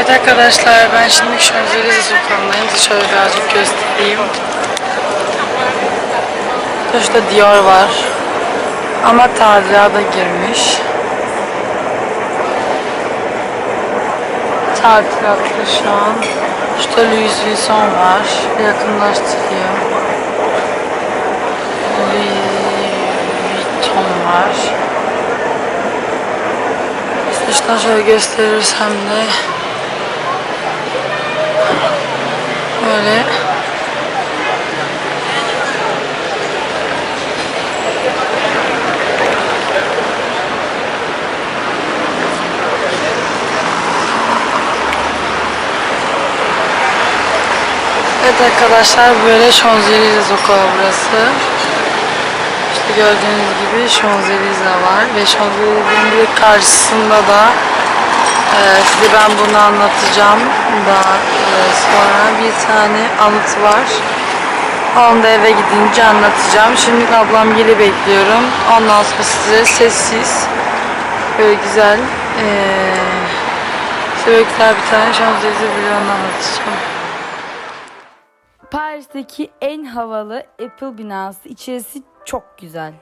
Evet arkadaşlar ben şimdi Şanzelize sokağındayım. Size şöyle birazcık göstereyim. Şurada Dior var. Ama tadilata girmiş. Tadilatta şu an. Şurada Louis Vuitton var. Yakınlaştırayım. Louis Vuitton var. Dıştan şöyle gösterirsem de böyle Evet arkadaşlar böyle Şanzelize sokağı burası. İşte gördüğünüz gibi Şanzelize var ve Şanzelize'nin bir karşısında da e, size ben bunu anlatacağım daha e, sonra bir tane anıt var. Onu da eve gidince anlatacağım. Şimdi ablam geri bekliyorum. Ondan sonra size sessiz böyle güzel e, güzel bir tane Şanzelize vlogu anlatacağım. Paris'teki en havalı Apple binası. İçerisi çok güzel.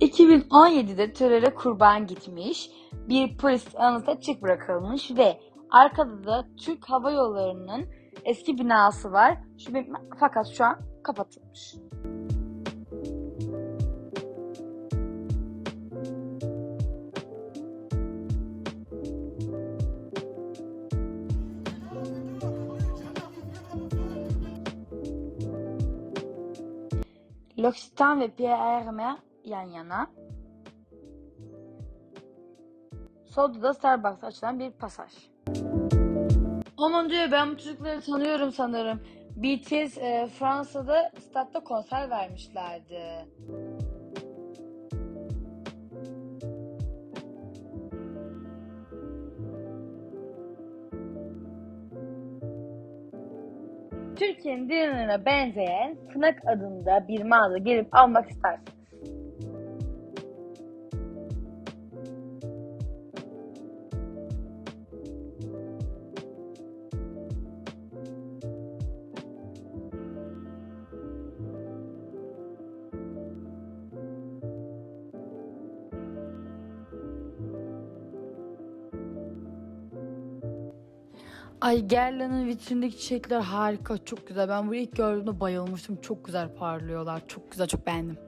2017'de teröre kurban gitmiş bir polis anıtı açık bırakılmış ve arkada da Türk Hava Yolları'nın eski binası var. Şu bin- fakat şu an kapatılmış. L'Occitan ve Pierre Hermé yan yana. Solda da Starbucks'a açılan bir pasaj. Aman diyor ben bu çocukları tanıyorum sanırım. BTS e, Fransa'da statta konser vermişlerdi. Türkiye'nin diğerlerine benzeyen Fnac adında bir mağaza gelip almak istersiniz. Ay Gerla'nın vitrindeki çiçekler harika, çok güzel. Ben bunu ilk gördüğümde bayılmıştım. Çok güzel parlıyorlar. Çok güzel, çok beğendim.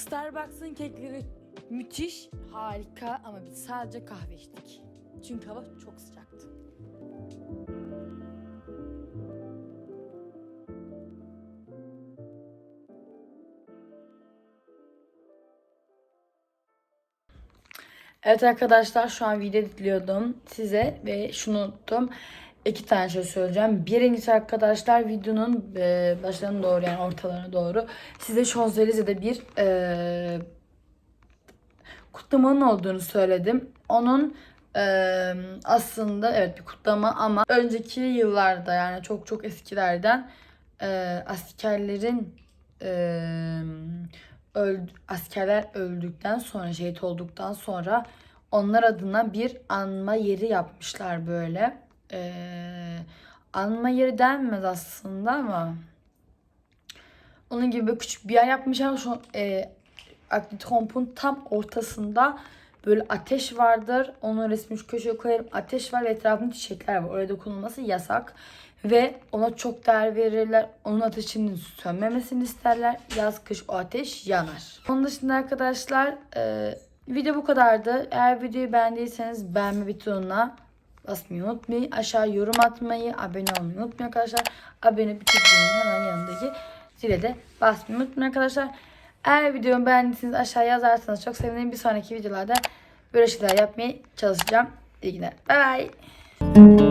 Starbucks'ın kekleri müthiş, harika ama biz sadece kahve içtik. Çünkü hava çok sıcaktı. Evet arkadaşlar şu an video editliyordum size ve şunu unuttum. İki tane şey söyleyeceğim. Birincisi arkadaşlar videonun e, başlarına doğru yani ortalarına doğru size Şanzelize'de bir e, kutlamanın olduğunu söyledim. Onun e, aslında evet bir kutlama ama önceki yıllarda yani çok çok eskilerden e, askerlerin e, öld, askerler öldükten sonra şehit olduktan sonra onlar adına bir anma yeri yapmışlar böyle. E, anma yeri denmez aslında ama onun gibi böyle küçük bir yer yapmışlar. Şu an, e, Triomphe'un tam ortasında böyle ateş vardır. Onun resmini şu köşeye koyarım. Ateş var ve etrafında çiçekler var. Oraya dokunulması yasak. Ve ona çok değer verirler. Onun ateşinin sönmemesini isterler. Yaz kış o ateş yanar. Onun dışında arkadaşlar e, video bu kadardı. Eğer videoyu beğendiyseniz beğenme butonuna basmayı unutmayın. Aşağı yorum atmayı, abone olmayı unutmayın arkadaşlar. Abone butonunun hemen yanındaki zile de basmayı unutmayın arkadaşlar. Eğer videomu beğendiyseniz aşağıya yazarsanız çok sevinirim. Bir sonraki videolarda böyle şeyler yapmaya çalışacağım. İyi günler. Bay bay.